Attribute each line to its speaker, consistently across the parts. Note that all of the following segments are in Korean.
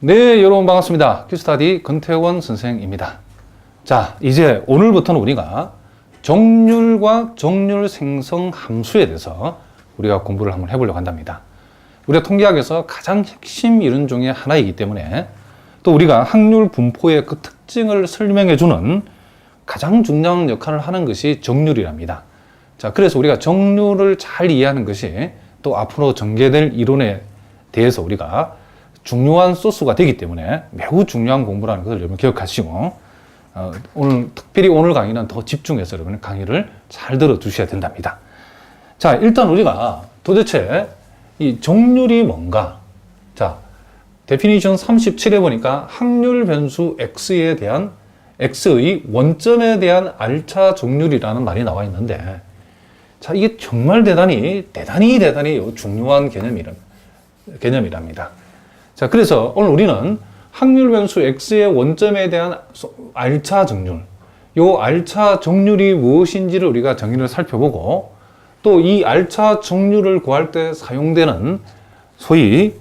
Speaker 1: 네, 여러분 반갑습니다. 큐스타디 권태원 선생입니다. 자, 이제 오늘부터는 우리가 정률과 정률 생성 함수에 대해서 우리가 공부를 한번 해보려고 한답니다. 우리가 통계학에서 가장 핵심 이론 중에 하나이기 때문에 또 우리가 확률 분포의 그 특징을 설명해주는 가장 중요한 역할을 하는 것이 정률이랍니다. 자, 그래서 우리가 정률을 잘 이해하는 것이 또 앞으로 전개될 이론에 대해서 우리가 중요한 소스가 되기 때문에 매우 중요한 공부라는 것을 여러분 기억하시고 어, 오늘 특별히 오늘 강의는 더 집중해서 여러분 강의를 잘 들어주셔야 된답니다. 자, 일단 우리가 도대체 이 정률이 뭔가? 자, 데피니션 37에 보니까 확률 변수 x에 대한 x의 원점에 대한 알차 정률이라는 말이 나와 있는데 자, 이게 정말 대단히 대단히 대단히 중요한 개념이라, 개념이랍니다. 자, 그래서 오늘 우리는 확률 변수 x의 원점에 대한 소- 알차 정률, 요 알차 정률이 무엇인지를 우리가 정의를 살펴보고 또 이 알차 정률을 구할 때 사용되는 소위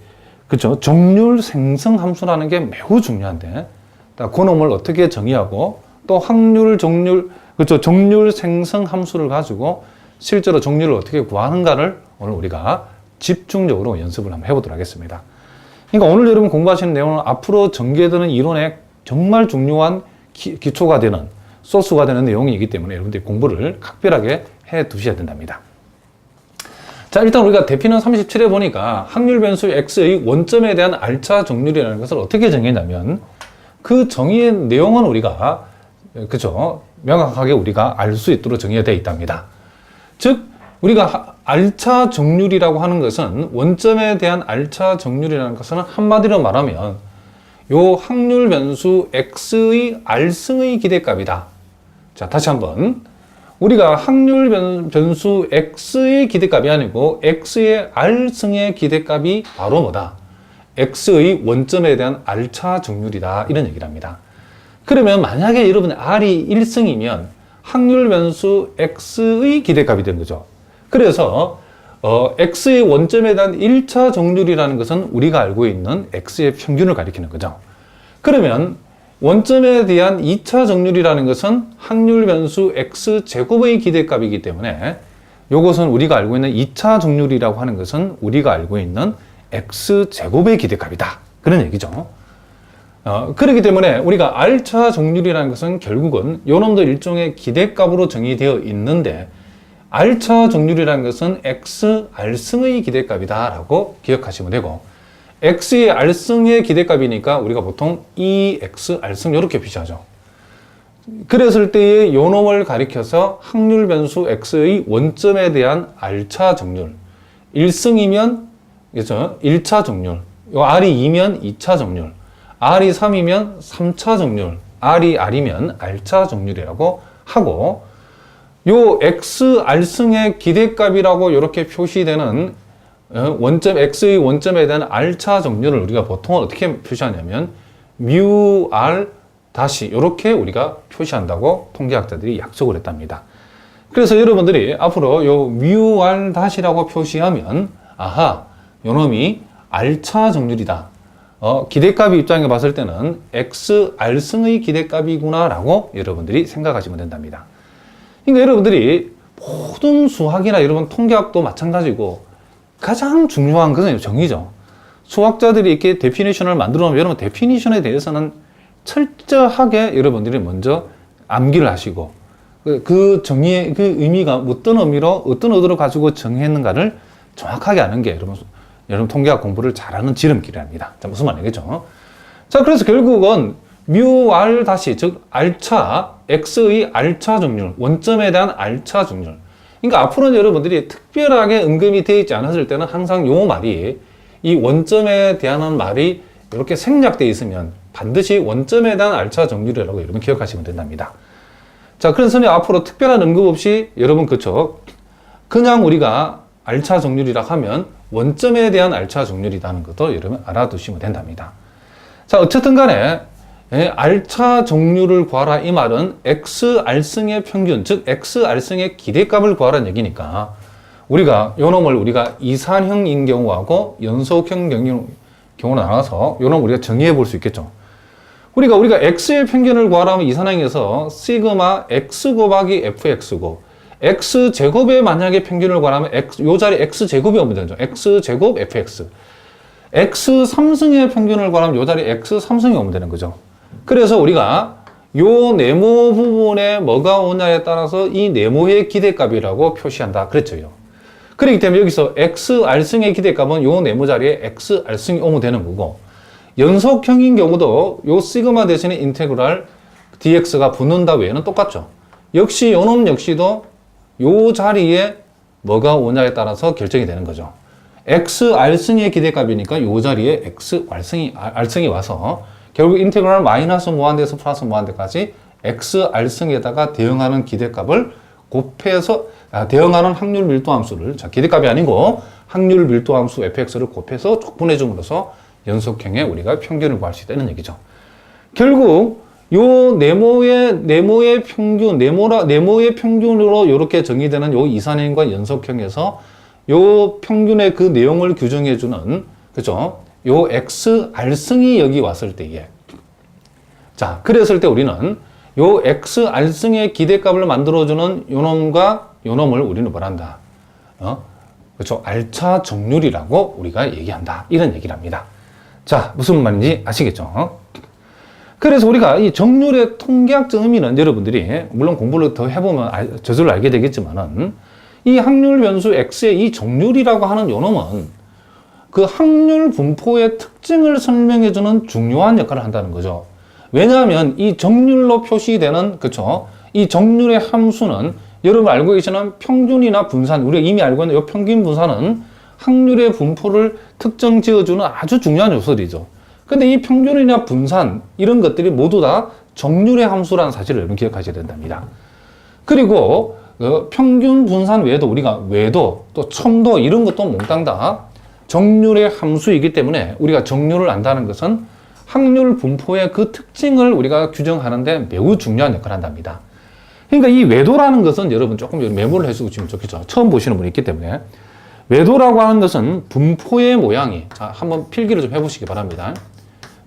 Speaker 1: 그죠? 정률 생성 함수라는 게 매우 중요한데 자, 그놈을 어떻게 정의하고 또 확률 정률 그죠? 정률 생성 함수를 가지고 실제로 정률을 어떻게 구하는가를 오늘 우리가 집중적으로 연습을 한번 해보도록 하겠습니다. 그러니까 오늘 여러분 공부하시는 내용은 앞으로 전개되는 이론의 정말 중요한 기, 기초가 되는 소스가 되는 내용이기 때문에 여러분들이 공부를 각별하게 해 두셔야 된답니다. 자, 일단 우리가 대피는 37에 보니까 확률 변수 x의 원점에 대한 알차 정률이라는 것을 어떻게 정했냐면 그 정의의 내용은 우리가 그죠 명확하게 우리가 알 수 있도록 정의되어 있답니다. 즉 우리가 하- 알차 정률이라고 하는 것은 원점에 대한 알차 정률이라는 것은 한마디로 말하면 요 확률 변수 x의 r승의 기대값이다. 자, 다시 한번 우리가 확률 변- 변수 x의 기대값이 아니고 x의 r승의 기대값이 바로 뭐다? x의 원점에 대한 r차 정률이다. 이런 얘기를 합니다. 그러면 만약에 여러분 r이 1승이면 확률 변수 x의 기대값이 된 거죠. 그래서 어, x의 원점에 대한 1차 정률이라는 것은 우리가 알고 있는 x의 평균을 가리키는 거죠. 그러면 원점에 대한 2차 정률이라는 것은 확률 변수 x 제곱의 기대값이기 때문에 이것은 우리가 알고 있는 2차 정률이라고 하는 것은 우리가 알고 있는 x 제곱의 기대값이다. 그런 얘기죠. 어, 그렇기 때문에 우리가 R차 정률이라는 것은 결국은 요놈도 일종의 기대값으로 정의되어 있는데 R차 정률이라는 것은 X R승의 기대값이다라고 기억하시면 되고 X의 R승의 기대값이니까 우리가 보통 EX R승 이렇게 표시하죠. 그랬을 때의 요놈을 가리켜서 확률 변수 X의 원점에 대한 R차 정률 1승이면 그죠? 1차 정률 요 R이 2면 2차 정률 R이 3이면 3차 정률, R이 R이면 R차 정률이라고 하고 요 X R승의 기대값이라고 이렇게 표시되는 어, 원점 X의 원점에 대한 R차 정률을 우리가 보통 어떻게 표시하냐면 뮤 R 다시 이렇게 우리가 표시한다고 통계학자들이 약속을 했답니다. 그래서 여러분들이 앞으로 요뮤 R 다시라고 표시하면 아하 요놈이 R차 정률이다. 어, 기대값의 입장에 봤을 때는 x r승의 기대값이구나라고 여러분들이 생각하시면 된답니다. 그러니까 여러분들이 모든 수학이나 여러분 통계학도 마찬가지고 가장 중요한 것은 정의죠. 수학자들이 이렇게 데피니션을 만들어 놓으면 여러분 데피니션에 대해서는 철저하게 여러분들이 먼저 암기를 하시고 그- 그 정의의 그 의미가 어떤 의미로 어떤 의도를 가지고 정했는가를 정확하게 아는 게 여러분 여러분 통계학 공부를 잘하는 지름길이랍니다. 자, 무슨 말이겠죠? 자, 그래서 결국은 뮤 R 다시 즉 R차 X의 R차 정률 원점에 대한 R차 정률. 그러니까 앞으로는 여러분들이 특별하게 언급이 되어 있지 않았을 때는 항상 요 말이 이 원점에 대한 말이 이렇게 생략되어 있으면 반드시 원점에 대한 R차 정률이라고 여러분 기억하시면 된답니다. 자, 그래서 앞으로 특별한 언급 없이 여러분 그쵸? 그냥 우리가 R차 정률이라 하면 원점에 대한 R차 정률이라는 것도 여러분 알아두시면 된답니다. 자, 어쨌든 간에 예, R차 정률을 구하라 이 말은 X R승의 평균, 즉 X R승의 기대값을 구하라는 얘기니까 우리가 요 놈을 우리가 이산형인 경우하고 연속형 경우 경우로 나눠서 요 놈 우리가 정의해 볼 수 있겠죠. 우리가 우리가 x의 평균을 구하라면 이산항에서 시그마 x 곱하기 fx고 x 제곱의 만약에 평균을 구하라면 x 요 자리 x 제곱이 오면 되죠. x 제곱 fx. x 3승의 평균을 구하면 요 자리 x 3승이 오면 되는 거죠. 그래서 우리가 요 네모 부분에 뭐가 오냐에 따라서 이 네모의 기대값이라고 표시한다. 그랬죠. 그렇기 때문에 여기서 xr승의 기대값은 요 네모 자리에 xr승이 오면 되는 거고 연속형인 경우도 요 시그마 대신에 인테그랄 dx가 붙는다 외에는 똑같죠. 역시 요놈 역시도 요 자리에 뭐가 오냐에 따라서 결정이 되는 거죠. xr승의 기대값이니까 요 자리에 xr승이 r승이 와서 결국 인테그랄 마이너스 무한대에서 플러스 무한대까지 xr승에다가 대응하는 기대값을 곱해서 아, 대응하는 확률 밀도 함수를 자 기대값이 아니고 확률 밀도 함수 fx를 곱해서 족분해 줌으로써 연속형의 우리가 평균을 구할 수 있다는 얘기죠. 결국 요 네모의 네모의 평균 네모라 네모의 평균으로 이렇게 정의되는 요 이산형과 연속형에서 요 평균의 그 내용을 규정해 주는 그죠? 요 x r승이 여기 왔을 때에 자 그랬을 때 우리는 요 x r승의 기대값을 만들어주는 요 놈과 요 놈을 우리는 뭐란다? 어? 그렇죠. 알차 정률이라고 우리가 얘기한다. 이런 얘기를 합니다. 자 무슨 말인지 아시겠죠? 그래서 우리가 이 정률의 통계학적 의미는 여러분들이 물론 공부를 더 해보면 알, 저절로 알게 되겠지만은 이 확률 변수 x의 이 정률이라고 하는 요 놈은 그 확률 분포의 특징을 설명해주는 중요한 역할을 한다는 거죠. 왜냐하면 이 정률로 표시되는 그쵸? 이 정률의 함수는 여러분 알고 계시는 평균이나 분산 우리가 이미 알고 있는 이 평균 분산은 확률의 분포를 특정 지어주는 아주 중요한 요소들이죠. 근데 이 평균이나 분산 이런 것들이 모두 다 정률의 함수라는 사실을 여러분 기억하셔야 된답니다. 그리고 어, 평균 분산 외에도 우리가 외도 또 첨도 이런 것도 몽땅 다 정률의 함수이기 때문에 우리가 정률을 안다는 것은 확률 분포의 그 특징을 우리가 규정하는데 매우 중요한 역할을 한답니다. 그러니까 이 외도라는 것은 여러분 조금 메모를 지금 좋겠죠. 처음 보시는 분이 있기 때문에 외도라고 하는 것은 분포의 모양이 자 한번 필기를 좀 해보시기 바랍니다.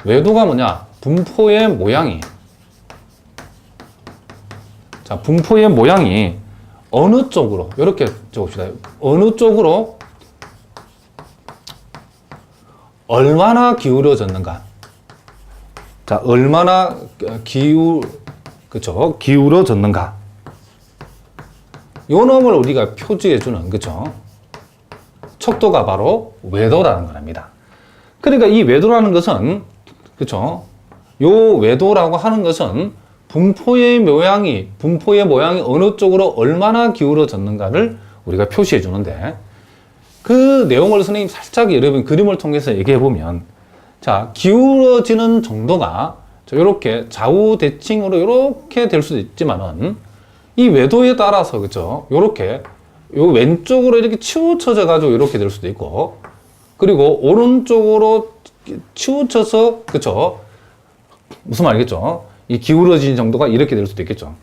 Speaker 1: 외도가 뭐냐? 분포의 모양이 자 분포의 모양이 어느 쪽으로 이렇게 적읍시다. 어느 쪽으로 얼마나 기울어졌는가? 자, 얼마나 기울 그죠? 기울어졌는가? 요 놈을 우리가 표지해 주는 그죠? 척도가 바로 외도라는 겁니다. 그러니까 이 외도라는 것은 그죠? 요 외도라고 하는 것은 분포의 모양이 분포의 모양이 어느 쪽으로 얼마나 기울어졌는가를 우리가 표시해 주는데 그 내용을 선생님 살짝 여러분 그림을 통해서 얘기해 보면 자 기울어지는 정도가 이렇게 좌우 대칭으로 이렇게 될 수도 있지만은 이 외도에 따라서 그죠? 이렇게 요 왼쪽으로 이렇게 치우쳐져 가지고 이렇게 될 수도 있고 그리고 오른쪽으로 치우쳐서 그죠? 무슨 말이겠죠? 이 기울어진 정도가 이렇게 될 수도 있겠죠.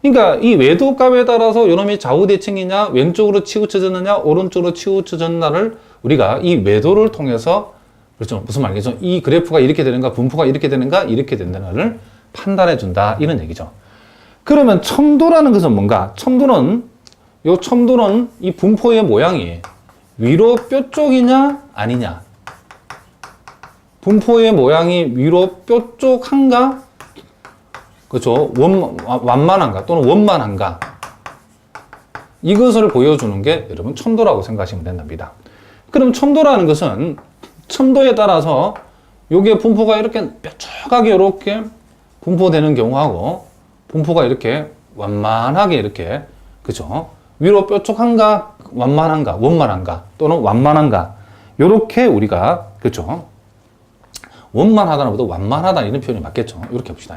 Speaker 1: 그러니까 이 외도값에 따라서 이놈이 좌우 대칭이냐 왼쪽으로 치우쳐졌느냐 오른쪽으로 치우쳐졌나를 우리가 이 외도를 통해서 그렇죠. 무슨 말이겠죠? 이 그래프가 이렇게 되는가 분포가 이렇게 되는가 이렇게 된다를 판단해 준다. 이런 얘기죠. 그러면 첨도라는 것은 뭔가? 첨도는 요 첨도는 이 분포의 모양이 위로 뼈 쪽이냐 아니냐? 분포의 모양이 위로 뼈 쪽한가 그렇죠. 원, 완만한가? 또는 원만한가? 이것을 보여주는 게 여러분 첨도라고 생각하시면 된답니다. 그럼 첨도라는 것은 첨도에 따라서 요게 분포가 이렇게 뾰족하게 이렇게 분포되는 경우하고 분포가 이렇게 완만하게 이렇게 그죠? 위로 뾰족한가 완만한가 원만한가 또는 완만한가? 요렇게 우리가 그죠? 원만하다는 보다 완만하다 이런 표현이 맞겠죠? 이렇게 봅시다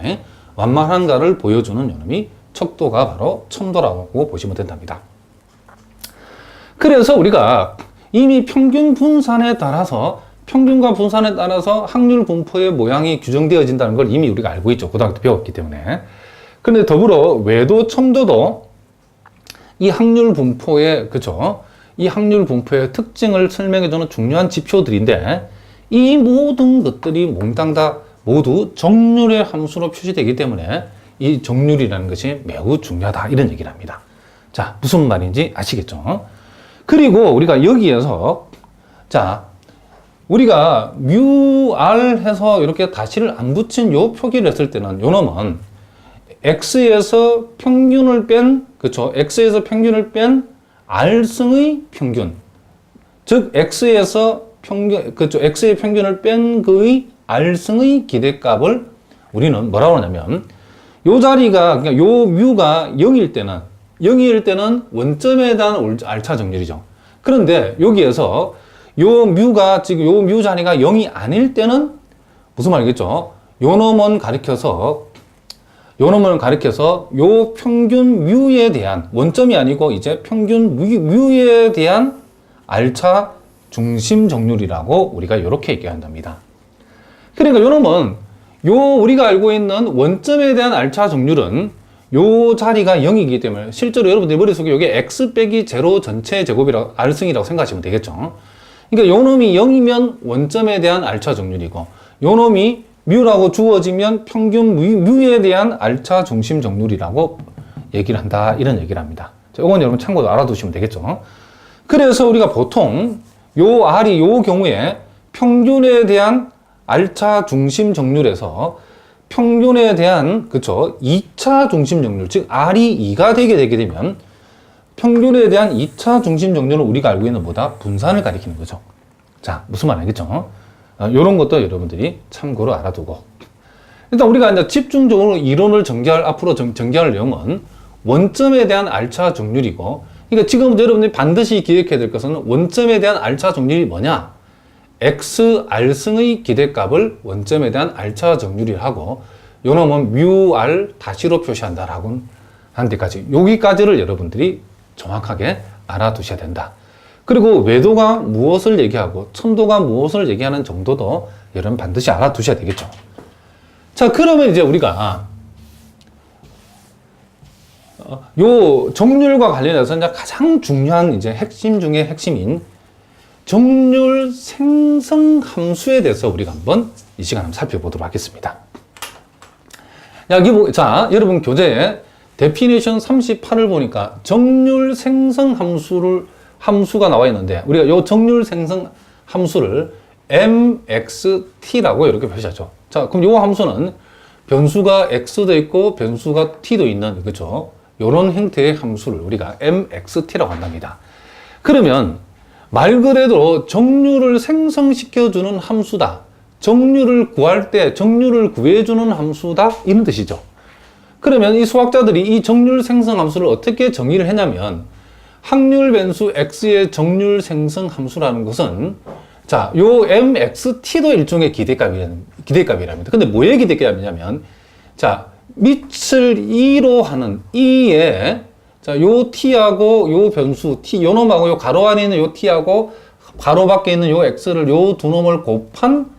Speaker 1: 완만한가를 보여주는 요놈이 척도가 바로 첨도라고 보시면 된답니다. 그래서 우리가 이미 평균 분산에 따라서 평균과 분산에 따라서 확률 분포의 모양이 규정되어진다는 걸 이미 우리가 알고 있죠. 고등학교 때 배웠기 때문에. 그런데 더불어 외도, 첨도도 이 확률 분포의, 그죠? 이 확률 분포의 특징을 설명해주는 중요한 지표들인데 이 모든 것들이 몽땅 다 모두 정률의 함수로 표시되기 때문에 이 정률이라는 것이 매우 중요하다 이런 얘기를 합니다. 자, 무슨 말인지 아시겠죠? 그리고 우리가 여기에서 자, 우리가 뮤 r 해서 이렇게 다시를 안 붙인 요 표기를 했을 때는 요 놈은 x에서 평균을 뺀 그렇죠? x에서 평균을 뺀 r승의 평균 즉 x에서 평균 그렇죠? x의 평균을 뺀 그의 r승의 기대값을 우리는 뭐라고 하냐면 요 자리가 그러니까 요 뮤가 0일 때는 0일 때는 원점에 대한 알차 정렬이죠. 그런데 여기에서 요 뮤가 지금 요 뮤 자리가 0이 아닐 때는 무슨 말이겠죠? 요 놈은 가리켜서 요 놈을 가리켜서 요 평균 뮤에 대한 원점이 아니고 이제 평균 뮤, 뮤에 대한 알차 중심 정률이라고 우리가 이렇게 얘기한답니다. 그러니까 요 놈은 요 우리가 알고 있는 원점에 대한 알차 정률은 요 자리가 0이기 때문에 실제로 여러분들 머릿속에 이게 x 빼기 제로 전체 제곱이라고 R승이라고 생각하시면 되겠죠. 그러니까 요 놈이 0이면 원점에 대한 알차 정률이고 요 놈이 뮤라고 주어지면 평균 뮤, 에 대한 알차 중심 정률이라고 얘기를 한다 이런 얘기를 합니다. 자, 이건 여러분 참고로 알아두시면 되겠죠. 그래서 우리가 보통 요 R이 요 경우에 평균에 대한 알차 중심 정률에서 평균에 대한 그쵸 2차 중심 정률 즉 R이 2가 되게 되게 되면 평균에 대한 2차 중심 정률은 우리가 알고 있는 보다 분산을 가리키는 거죠. 자 무슨 말 알겠죠? 이런 것도 여러분들이 참고로 알아두고 일단 우리가 이제 집중적으로 이론을 전개할 앞으로 전, 전개할 내용은 원점에 대한 알차 정률이고 그러니까 지금 여러분들이 반드시 기억해야 될 것은 원점에 대한 알차 정률이 뭐냐? X r승의 기대값을 원점에 대한 알차 정률이라 하고 요놈은 뮤 r 다시로 표시한다라고 한 데까지 여기까지를 여러분들이 정확하게 알아두셔야 된다. 그리고 외도가 무엇을 얘기하고 천도가 무엇을 얘기하는 정도도 여러분 반드시 알아두셔야 되겠죠. 자, 그러면 이제 우리가 어, 요 정률과 관련해서 가장 중요한 이제 핵심 중에 핵심인 정률 생성 함수에 대해서 우리가 한번 이 시간 한번 살펴보도록 하겠습니다. 여기 보, 자, 여러분 교재에 데피니션 38을 보니까 정률 생성 함수를 함수가 나와 있는데 우리가 요 정률 생성 함수를 mxt라고 이렇게 표시하죠. 자, 그럼 요 함수는 변수가 x도 있고 변수가 t도 있는 그렇죠? 요런 형태의 함수를 우리가 mxt라고 한답니다. 그러면 말 그대로 정률을 생성시켜주는 함수다. 정률을 구할 때 정률을 구해주는 함수다. 이런 뜻이죠. 그러면 이 수학자들이 이 정률 생성 함수를 어떻게 정의를 했냐면 확률 변수 x의 정률 생성 함수라는 것은 자, 요 mxt도 일종의 기대값이라는 기대값이랍니다. 근데 뭐의 기대값이냐면 자, 밑을 2로 하는 2에 자, 요 t하고 요 변수 t 요 놈하고 요 가로 안에 있는 요 t하고 가로 밖에 있는 요 x를 요 두 놈을 곱한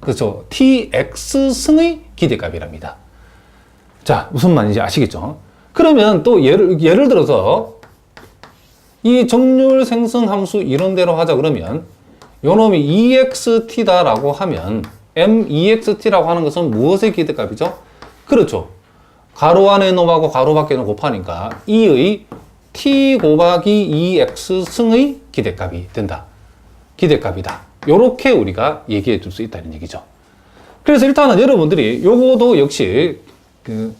Speaker 1: 그렇죠. tx 승의 기대값이랍니다. 자, 무슨 말인지 아시겠죠? 그러면 또 예를 예를 들어서 이 정률 생성 함수 이론대로 하자 그러면 요 놈이 ext다라고 하면 mext라고 하는 것은 무엇의 기대값이죠? 그렇죠. 가로 안에 놈하고 가로 밖에 놈 곱하니까 2의 t 곱하기 2x 승의 기대값이 된다. 기대값이다. 요렇게 우리가 얘기해 줄 수 있다는 얘기죠. 그래서 일단은 여러분들이 요거도 역시 그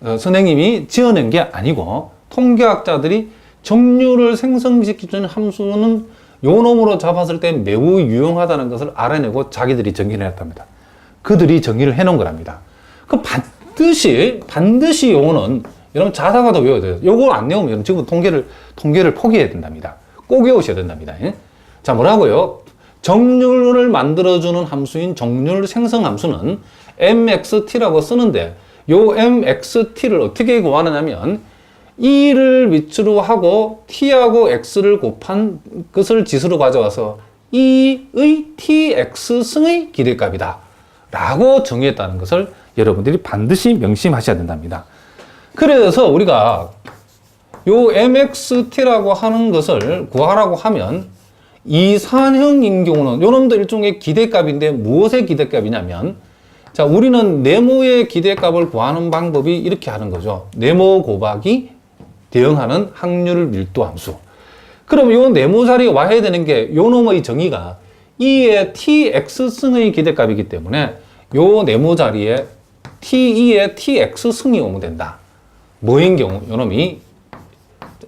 Speaker 1: 어, 선생님이 지어낸 게 아니고 통계학자들이 정률을 생성시키는 함수는 요 놈으로 잡았을 때 매우 유용하다는 것을 알아내고 자기들이 정의를 했답니다. 그들이 정의를 해놓은 거랍니다. 그 반 드시 반드시 요거는 여러분 자다가도 외워야 돼요. 요거 안 외우면 지금 통계를 통계를 포기해야 된답니다. 꼭 외우셔야 된답니다. 예? 자 뭐라고요? 정률을 만들어주는 함수인 정률 생성 함수는 mxt라고 쓰는데 요 mxt를 어떻게 구하느냐면 2를 밑으로 하고 t하고 x를 곱한 것을 지수로 가져와서 2의 tx 승의 기대값이다. 라고 정의했다는 것을 여러분들이 반드시 명심하셔야 된답니다. 그래서 우리가 요 mxt라고 하는 것을 구하라고 하면 이산형인 경우는 요놈도 일종의 기대값인데 무엇의 기대값이냐면 자 우리는 네모의 기대값을 구하는 방법이 이렇게 하는 거죠. 네모 곱하기 대응하는 확률 밀도 함수. 그럼 요 네모 자리에 와야 되는 게 요 놈의 정의가 E의 tx승의 기대값이기 때문에 요 네모 자리에 t2의 tx승이 오면 된다. 뭐인 경우 요 놈이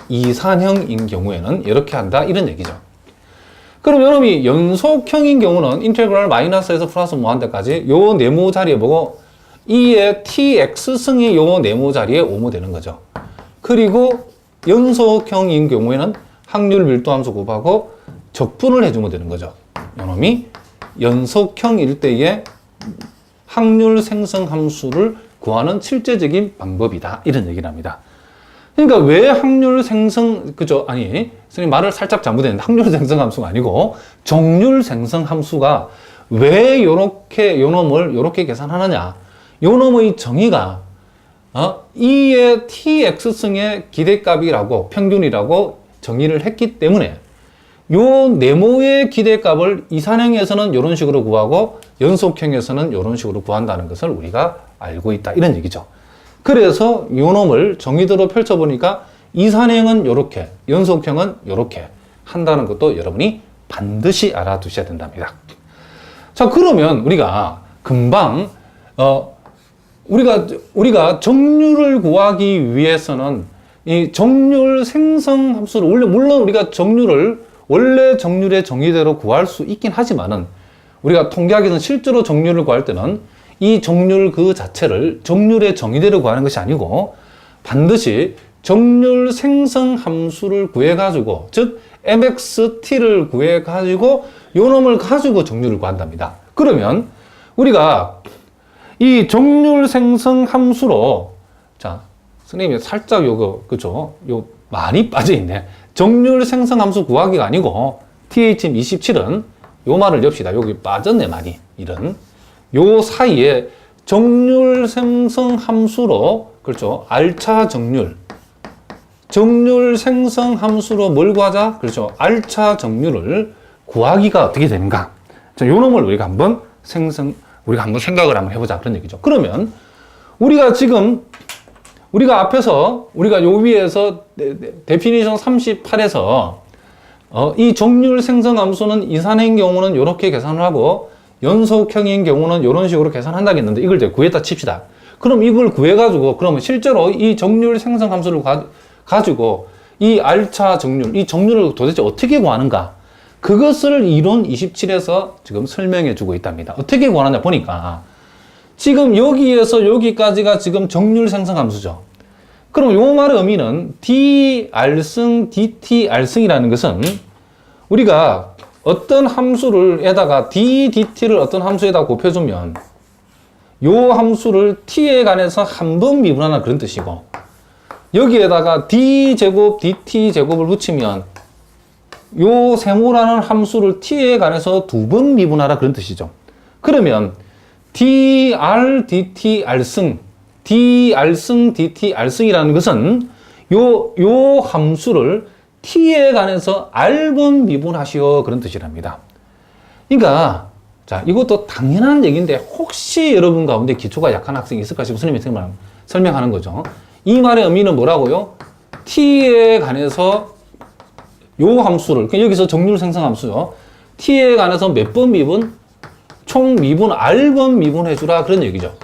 Speaker 1: 이산형인 경우에는 이렇게 한다 이런 얘기죠. 그럼 여러분이 연속형인 경우는 인테그랄 마이너스에서 플러스 무한대까지 요 네모 자리에 보고 이의 tx승이 요 네모 자리에 오면 되는 거죠. 그리고 연속형인 경우에는 확률 밀도 함수 곱하고 적분을 해주면 되는 거죠. 요놈이 연속형일 때의 확률 생성 함수를 구하는 실제적인 방법이다. 이런 얘기를 합니다. 그러니까 왜 확률 생성 그죠 아니 선생님 말을 살짝 잘못했는데 확률 생성 함수가 아니고 정률 생성 함수가 왜 요렇게 요 놈을 요렇게 계산하느냐 요 놈의 정의가 어 E의 tx승의 기대값이라고 평균이라고 정의를 했기 때문에 요 네모의 기대값을 이산형에서는 이런 식으로 구하고 연속형에서는 이런 식으로 구한다는 것을 우리가 알고 있다 이런 얘기죠. 그래서 요 놈을 정의대로 펼쳐보니까 이산형은 이렇게, 연속형은 이렇게 한다는 것도 여러분이 반드시 알아두셔야 된답니다. 자, 그러면 우리가 금방, 어, 우리가, 우리가 정률을 구하기 위해서는 이 정률 생성 함수를, 물론 우리가 정률을 원래 정률의 정의대로 구할 수 있긴 하지만은 우리가 통계학에서는 실제로 정률을 구할 때는 이 정률 그 자체를 정률의 정의대로 구하는 것이 아니고 반드시 정률 생성 함수를 구해 가지고 즉 mxt를 구해 가지고 요 놈을 가지고 정률을 구한답니다. 그러면 우리가 이 정률 생성 함수로 자 선생님이 살짝 요거 그죠? 요 많이 빠져 있네. 정률 생성 함수 구하기가 아니고 THM 27은 요 말을 엽시다. 여기 빠졌네 많이 이런 요 사이에 정률 생성 함수로 그렇죠. 알차 정률 정률 생성 함수로 뭘 구하자? 그렇죠. 알차 정률을 구하기가 어떻게 되는가? 자, 요 놈을 우리가 한번 생성 우리가 한번 생각을 한번 해 보자 그런 얘기죠. 그러면 우리가 지금 우리가 앞에서 우리가 요 위에서 데피니션 38에서 어, 이 정률 생성 함수는 이산의 경우는 이렇게 계산을 하고 연속형인 경우는 이런 식으로 계산한다겠는데 이걸 이제 구했다 칩시다. 그럼 이걸 구해가지고 그러면 실제로 이 정률 생성 함수를 가, 가지고 이 알차 정률, 이 정률을 도대체 어떻게 구하는가? 그것을 이론 27에서 지금 설명해 주고 있답니다. 어떻게 구하느냐 보니까 지금 여기에서 여기까지가 지금 정률 생성 함수죠. 그럼 요 말의 의미는 dr승, dtr승이라는 것은 우리가 어떤 함수를 에다가 d, dt를 어떤 함수에다 곱해주면 요 함수를 t에 관해서 한 번 미분하는 그런 뜻이고 여기에다가 d제곱, dt제곱을 붙이면 요 세모라는 함수를 t에 관해서 두 번 미분하라 그런 뜻이죠. 그러면 dr, dt, r승, dr승, dt, r승이라는 것은 요, 요 함수를 t에 관해서 r번 미분하시오 그런 뜻이랍니다. 그러니까 자 이것도 당연한 얘기인데 혹시 여러분 가운데 기초가 약한 학생이 있을까 싶어 선생님이 설명하는 거죠. 이 말의 의미는 뭐라고요? t에 관해서 요 함수를 그러니까 여기서 정률 생성 함수요. t에 관해서 몇 번 미분? 총 미분 r번 미분해 주라 그런 얘기죠.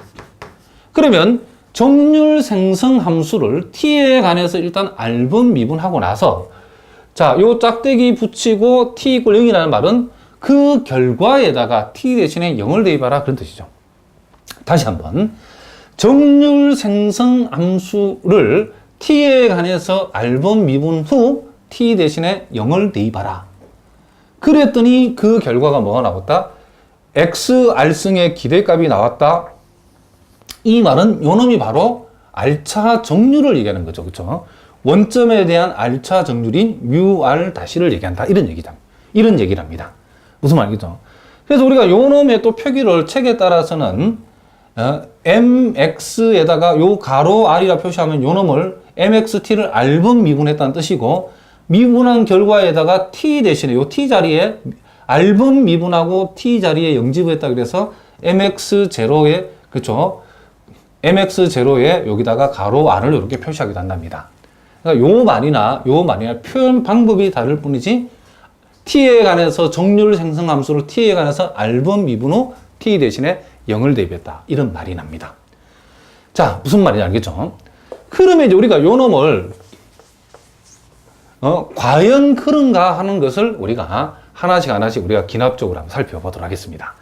Speaker 1: 그러면 정률 생성 함수를 t에 관해서 일단 r번 미분하고 나서 자, 요 짝대기 붙이고 t 이퀄 0이라는 말은 그 결과에다가 t 대신에 0을 대입하라 그런 뜻이죠. 다시 한번 정률 생성 함수를 t에 관해서 r번 미분 후 t 대신에 0을 대입하라. 그랬더니 그 결과가 뭐가 나왔다? X r승의 기대값이 나왔다. 이 말은 요놈이 바로 알차 정률을 얘기하는 거죠. 그렇죠? 원점에 대한 알차 정률인 UR 다시를 얘기한다. 이런 얘기다. 이런 얘기를 합니다. 무슨 말이죠? 그래서 우리가 요 놈의 또 표기를 책에 따라서는 어, MX에다가 요 가로 R이라 표시하면 요 놈을 MXT를 R분 미분했다는 뜻이고 미분한 결과에다가 t 대신에 요 t 자리에 R분 미분하고 t 자리에 영집했다 그래서 mx0에 그쵸 mx0에 여기다가 가로 r을 이렇게 표시하기도 한답니다. 그러니까 요 말이나 요 말이나 표현 방법이 다를 뿐이지 t에 관해서 정률 생성 함수를 t에 관해서 R분 미분 후 t 대신에 0을 대입했다. 이런 말이 납니다. 자, 무슨 말인지 알겠죠? 그러면 이제 우리가 요 놈을 어, 과연 그런가 하는 것을 우리가 하나씩 하나씩 우리가 기납적으로 한번 살펴보도록 하겠습니다.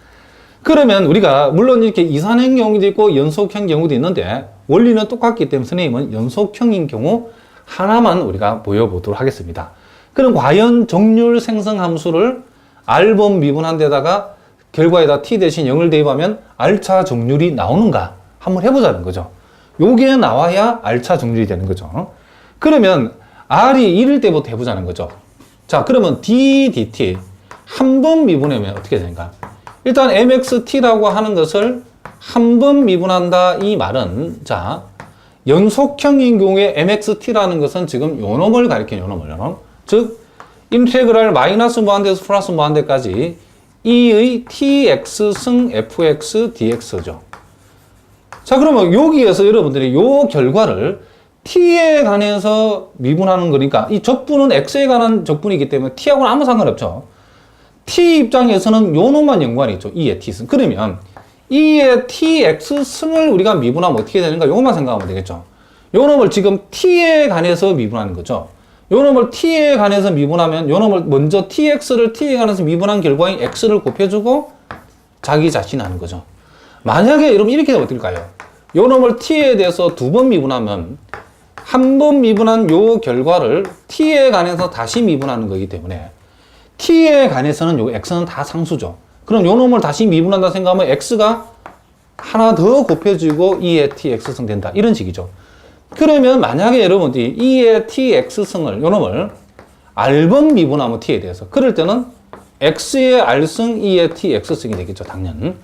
Speaker 1: 그러면 우리가 물론 이렇게 이산형 경우도 있고 연속형 경우도 있는데 원리는 똑같기 때문에 선생님은 연속형인 경우 하나만 우리가 보여보도록 하겠습니다. 그럼 과연 정률 생성 함수를 R번 미분한 데다가 결과에다 t 대신 0을 대입하면 R차 정률이 나오는가 한번 해보자는 거죠. 요게 나와야 R차 정률이 되는 거죠. 그러면 R이 1일 때부터 해보자는 거죠. 자, 그러면 d dt 한 번 미분하면 어떻게 되는가? 일단 mxt라고 하는 것을 한 번 미분한다 이 말은 자 연속형인 경우에 mxt라는 것은 지금 요 놈을 가리키는 요 놈을 요 놈. 즉 인테그랄 마이너스 무한대에서 플러스 무한대까지 e의 tx 승 fx dx죠. 자 그러면 여기에서 여러분들이 요 결과를 t에 관해서 미분하는 거니까 이 적분은 x에 관한 적분이기 때문에 t하고는 아무 상관없죠. t 입장에서는 요 놈만 연관이 있죠. 2의 t승. 그러면 2의 tx승을 우리가 미분하면 어떻게 되는가? 요것만 생각하면 되겠죠. 요 놈을 지금 t에 관해서 미분하는 거죠. 요 놈을 t에 관해서 미분하면 요 놈을 먼저 tx를 t에 관해서 미분한 결과인 x를 곱해주고 자기 자신 하는 거죠. 만약에 여러분 이렇게 되면 어떨까요? 요 놈을 t에 대해서 두 번 미분하면 한 번 미분한 요 결과를 t에 관해서 다시 미분하는 거기 때문에 t에 관해서는 요 x는 다 상수죠. 그럼 요 놈을 다시 미분한다 생각하면 x가 하나 더 곱해지고 2의 tx승 된다. 이런 식이죠. 그러면 만약에 여러분들이 2의 tx승을 요 놈을 r번 미분하면 t에 대해서 그럴 때는 x의 r승 2의 tx승이 되겠죠. 당연.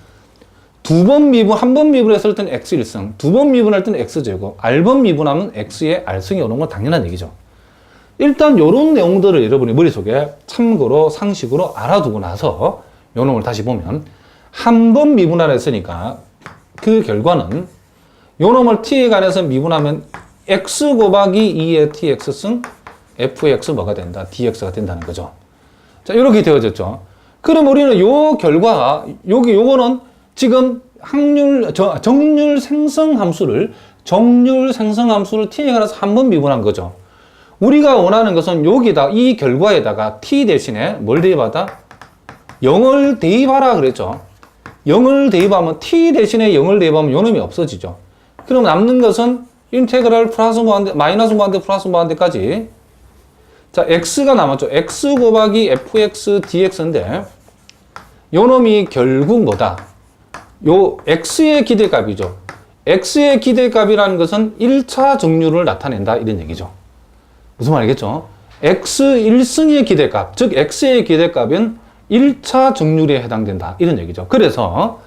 Speaker 1: 두 번 미분, 한 번 미분했을 때는 x 1승, 두 번 미분할 때는 x제곱, r번 미분하면 x의 r승이 오는 건 당연한 얘기죠. 일단 요런 내용들을 여러분이 머릿속에 참고로 상식으로 알아두고 나서 요 놈을 다시 보면 한 번 미분하라 했으니까 그 결과는 요 놈을 t에 관해서 미분하면 x 곱하기 2의 tx승 fx 뭐가 된다? dx가 된다는 거죠. 자, 이렇게 되어졌죠. 그럼 우리는 요 결과가 여기 요거는 지금 확률 저, 정률 생성 함수를 정률 생성 함수를 t에 관해서 한 번 미분한 거죠. 우리가 원하는 것은 여기다 이 결과에다가 t 대신에 뭘 대입하다? 0을 대입하라 그랬죠. 0을 대입하면 t 대신에 0을 대입하면 요놈이 없어지죠. 그럼 남는 것은 인테그랄 플러스 무한대 마이너스 무한대 플러스 무한대까지 자 x가 남았죠. x 곱하기 fx dx인데 요놈이 결국 뭐다? 요 x의 기대값이죠. x의 기대값이라는 것은 1차 정률을 나타낸다 이런 얘기죠. 무슨 말이겠죠? x 1승의 기대값, 즉 x의 기대값은 1차 정률에 해당된다. 이런 얘기죠. 그래서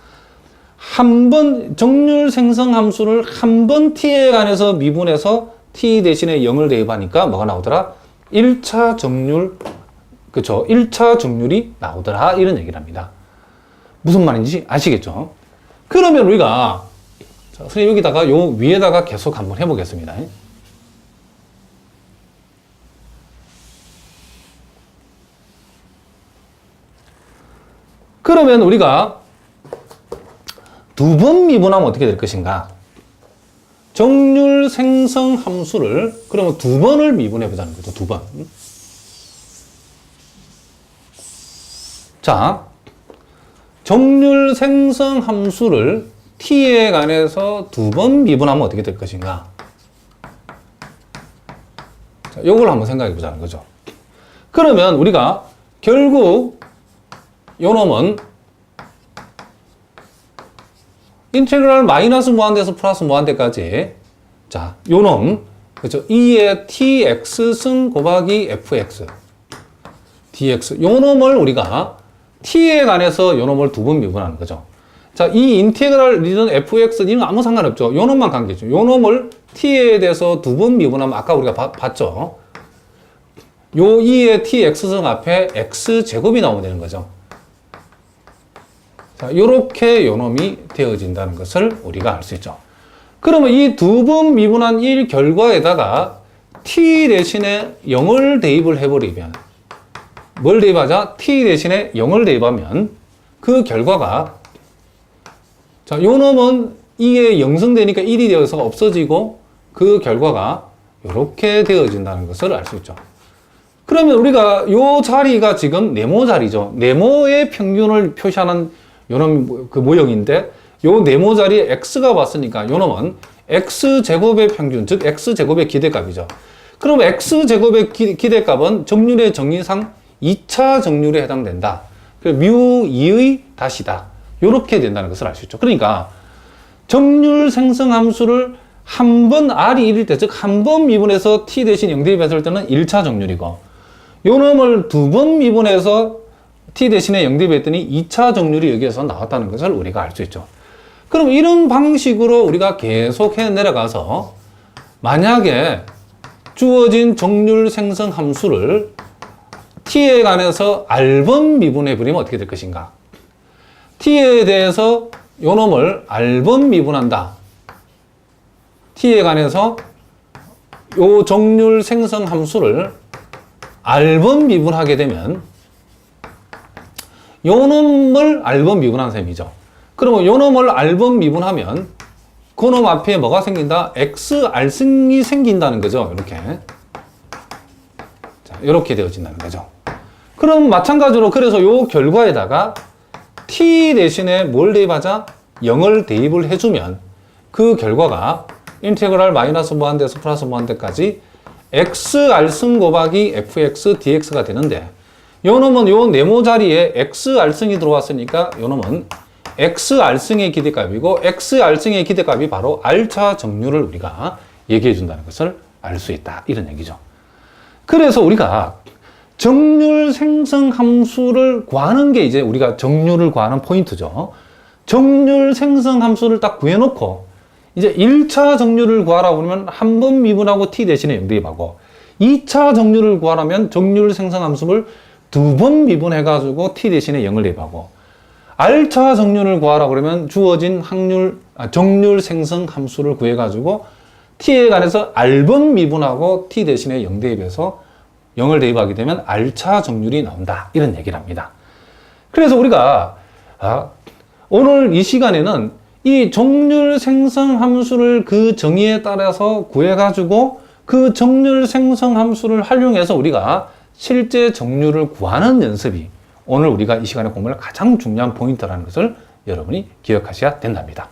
Speaker 1: 한 번 정률 생성 함수를 한 번 t에 관해서 미분해서 t 대신에 0을 대입하니까 뭐가 나오더라? 1차 정률 그쵸 1차 정률이 나오더라 이런 얘기를 합니다. 무슨 말인지 아시겠죠? 그러면 우리가 자, 선생님 여기다가 요 위에다가 계속 한번 해보겠습니다. 그러면 우리가 두 번 미분하면 어떻게 될 것인가? 정률 생성 함수를 그러면 두 번을 미분해 보자는 거죠. 두 번. 자, 정률 생성 함수를 t에 관해서 두 번 미분하면 어떻게 될 것인가? 자, 요걸 한번 생각해 보자는 거죠. 그러면 우리가 결국 요 놈은 인테그랄 마이너스 무한대에서 플러스 무한대까지 자, 요 놈, 그죠? 2의 tx승 곱하기 fx dx 요 놈을 우리가 t에 관해서 요 놈을 두 번 미분하는 거죠. 자, 이 인테그랄이든 fx 이는 아무 상관없죠. 요 놈만 관계죠. 요 놈을 t에 대해서 두 번 미분하면 아까 우리가 봐, 봤죠. 요 2의 tx승 앞에 x제곱이 나오면 되는 거죠. 자, 요렇게 요놈이 되어진다는 것을 우리가 알 수 있죠. 그러면 이 두 번 미분한 1 결과에다가 t 대신에 0을 대입을 해버리면 뭘 대입하자? t 대신에 0을 대입하면 그 결과가 자, 요 놈은 이게 0승되니까 1이 되어서 없어지고 그 결과가 이렇게 되어진다는 것을 알 수 있죠. 그러면 우리가 요 자리가 지금 네모 자리죠. 네모의 평균을 표시하는 요놈 그 모형인데 요 네모 자리에 x가 왔으니까 요놈은 x 제곱의 평균 즉 x 제곱의 기대값이죠. 그럼 x 제곱의 기, 기대값은 정률의 정의상 2차 정률에 해당된다. 그뮤 2의 다시다. 요렇게 된다는 것을 알 수 있죠. 그러니까 정률 생성 함수를 한 번 r이 1일 때, 즉 한 번 미분해서 t 대신 0 대입했을 때는 1차 정률이고 요 놈을 두 번 미분해서 t 대신에 0 대입했더니 2차 정률이 여기에서 나왔다는 것을 우리가 알 수 있죠. 그럼 이런 방식으로 우리가 계속 해 내려가서 만약에 주어진 정률 생성 함수를 t에 관해서 r번 미분해 버리면 어떻게 될 것인가? t에 대해서 요 놈을 r번 미분한다. t에 관해서 요 정률 생성 함수를 r번 미분하게 되면 요 놈을 r번 미분한 셈이죠. 그러면 요 놈을 r번 미분하면 그 놈 앞에 뭐가 생긴다? xr승이 생긴다는 거죠. 이렇게. 자, 이렇게 되어진다는 거죠. 그럼 마찬가지로 그래서 요 결과에다가 t 대신에 뭘 대입하자? 0을 대입을 해주면 그 결과가 인테그랄 마이너스 무한대에서 플러스 무한대까지 xr승 곱하기 fx dx가 되는데 요 놈은 요 네모 자리에 xr승이 들어왔으니까 요 놈은 xr승의 기대값이고 xr승의 기대값이 바로 r차 정률을 우리가 얘기해 준다는 것을 알 수 있다 이런 얘기죠 그래서 우리가 정률 생성 함수를 구하는 게 이제 우리가 정률을 구하는 포인트죠. 정률 생성 함수를 딱 구해놓고 이제 1차 정률을 구하라고 그러면 한 번 미분하고 t 대신에 0 대입하고 2차 정률을 구하려면 정률 생성 함수를 두 번 미분해가지고 t 대신에 0을 대입하고 r차 정률을 구하라고 그러면 주어진 확률, 아, 정률 생성 함수를 구해가지고 t에 관해서 r번 미분하고 t 대신에 0 대입해서 0을 대입하게 되면 R차 정률이 나온다. 이런 얘기를 합니다. 그래서 우리가 아, 오늘 이 시간에는 이 정률 생성 함수를 그 정의에 따라서 구해가지고 그 정률 생성 함수를 활용해서 우리가 실제 정률을 구하는 연습이 오늘 우리가 이 시간에 공부할 가장 중요한 포인트라는 것을 여러분이 기억하셔야 된답니다.